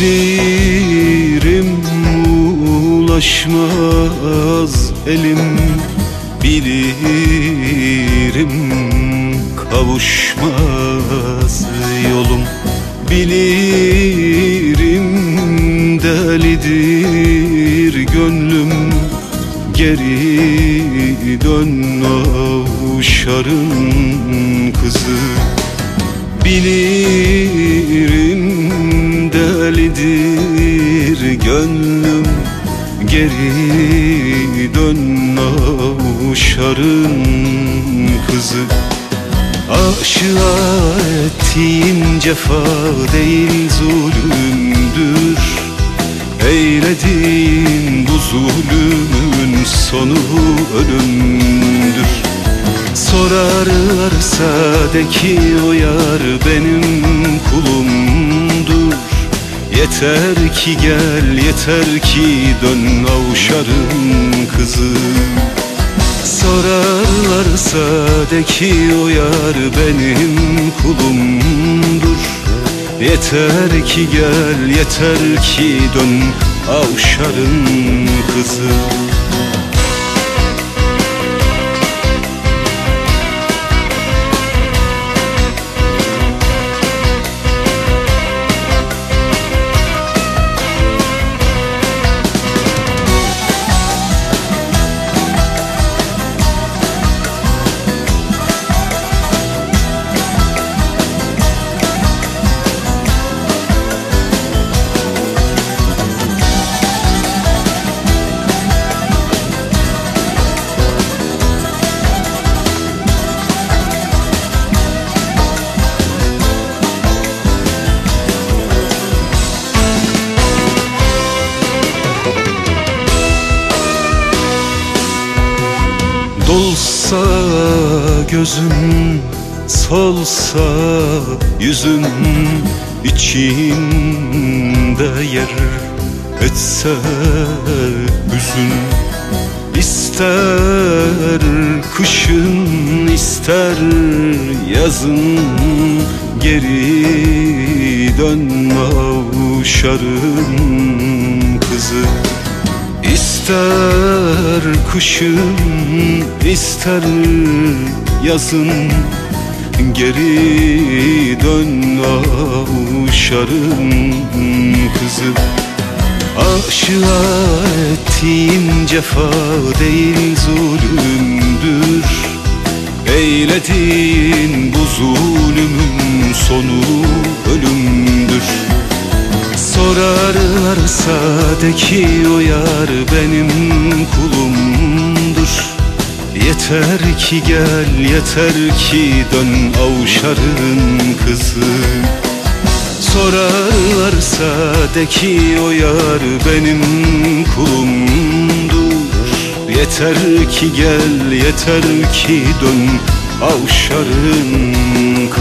Bilirim ulaşmaz elim Bilirim kavuşmaz yolum. Bilirim delidir gönlüm Geri dön avşarın kızı. Bilirim delidir gönlüm Geri dön avşarın kızı Aşığa ettiğin cefa değil zulümdür. Eylediğin bu zulümün sonu ölümdür. Sorarlarsa de ki o yar benim kulumdur Yeter ki gel yeter ki dön avşarın kızı. Sorarlarsa de ki o yar benim kulumdur. Yeter ki gel yeter ki dön avşarın kızı Dolsa gözün, solsa yüzün içinde yer etse hüzün. İster kışın ister yazın Geri dön avşarın kızı. İster kışın ister yazın. Geri dön avşarın kızı Aşığa ettiğin cefa değil zulümdür. Eylediğin bu zulümün sonu ölümdür Sorarlarsa de ki o yar benim kulumdur. Yeter ki gel yeter ki dön avşarın kızı. Sorarlarsa de ki o yar benim kulumdur. Yeter ki gel yeter ki dön avşarın kızı